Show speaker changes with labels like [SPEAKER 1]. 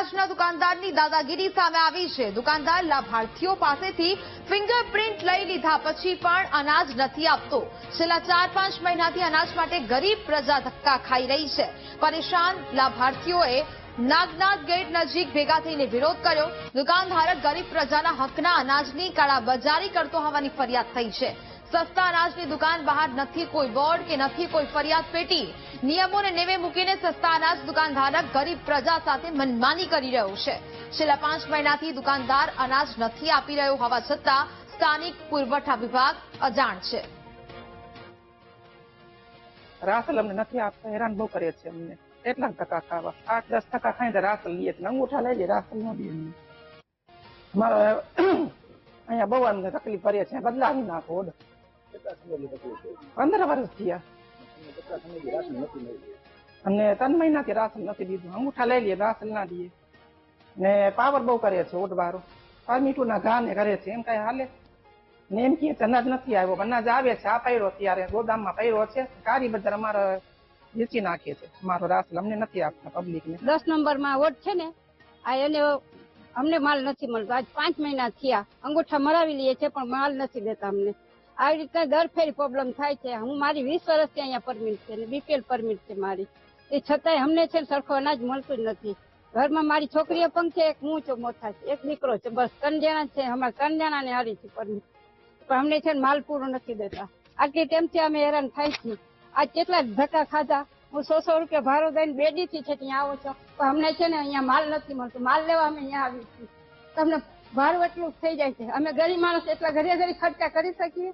[SPEAKER 1] અનાજના દુકાનદારની દાદાગીરી સામે આવી છે. દુકાનદાર લાભાર્થીઓ પાસેથી ફિંગરપ્રિન્ટ લઈ લીધા પછી પણ અનાજ નથી આપતો. છેલ્લા ચાર પાંચ મહિનાથી અનાજ માટે ગરીબ પ્રજા ધક્કા ખાઈ રહી છે. પરેશાન લાભાર્થીઓએ નાગનાથ ગેટ નજીક ભેગા થઈને વિરોધ કર્યો. દુકાનધારક ગરીબ પ્રજાના હકના અનાજની કાળાબજારી કરતો હોવાની ફરિયાદ થઈ છે. સસ્તા અનાજની દુકાન બહાર નથી કોઈ બોર્ડ કે નથી કોઈ ફરિયાદ પેટી. નિયમોને નેવે મૂકીને સસ્તા અનાજ દુકાનધારક ગરીબ પ્રજા સાથે મનમાની કરી રહ્યો છે. છેલ્લા પાંચ મહિનાથી દુકાનદાર અનાજ નથી આપી રહ્યો હોવા છતાં સ્થાનિક પુરવઠા વિભાગ અજાણ છે.
[SPEAKER 2] રાસલ અમને નથી આપતા, હેરાન બહુ કરીએ છીએ અમને. કેટલા ટકા ખાવા. આઠ દસ ટકા ખાઈ તો રાસલ લઈએ અંગૂઠા લઈ લઈએ, રાસલ ન દઈએ અમારે અહીંયા બહુ અમને તકલીફ પડીએ છીએ બદલાવી નાખો ઓર્ડર પંદર વર્ષ થયા. અમને ત્રણ મહિનાથી રાશન નથી દીધું અંગૂઠા લઈ લઈએ રાશન ના દઈએ. ને પાવર બહુ કરે છે ઓડવારો પામીટું ના ઘા ને કરે છે. એમ કઈ હાલે? ને એમ કે અનાજ નથી આવ્યો. અનાજ આવે છે, આ પહેરો ત્યારે ગોદામમાં પહેરો છે. કારી બજાર અમારે વેચી નાખે છે. મારો રાશન અમને નથી આપતા પબ્લિક ને
[SPEAKER 3] દસ નંબરમાં વોટ છે ને, આ એને અમને માલ નથી મળતો. આજ પાંચ મહિના થયા. અંગૂઠા મરાવી લઈએ છે, પણ માલ નથી દેતા અમને. આવી રીતના દર ફેરી પ્રોબ્લેમ થાય છે. હું મારી વીસ વર્ષથી અહીંયા પરમિટ છે બીપીએલ પરમિટ છે મારી. એ છતાંય અમને છે સરખો અનાજ મળતું જ નથી. ઘરમાં મારી છોકરીઓ પણ છે, એક હું છું, મોટા છે, એક દીકરો છે, બસ ત્રણ જણા છે, અમારા ત્રણ જણા ને હારી છે પરમિટ પણ અમને છે માલ પૂરો નથી દેતા. આટલી ટાઈમથી અમે હેરાન થાય છીએ. આજ કેટલા ધક્કા ખાધા? હું સો સો રૂપિયા ભાડો દઈને બેડી થી છે ત્યાં આવો છો. પણ અમને છે ને અહીંયા માલ નથી મળતો. માલ લેવા અમે અહીંયા આવી છીએ. તમને ભાડું એટલું થઈ જાય છે. અમે ગરીબ માણસ, એટલા ઘરે ઘરે ખર્ચા કરી શકીએ?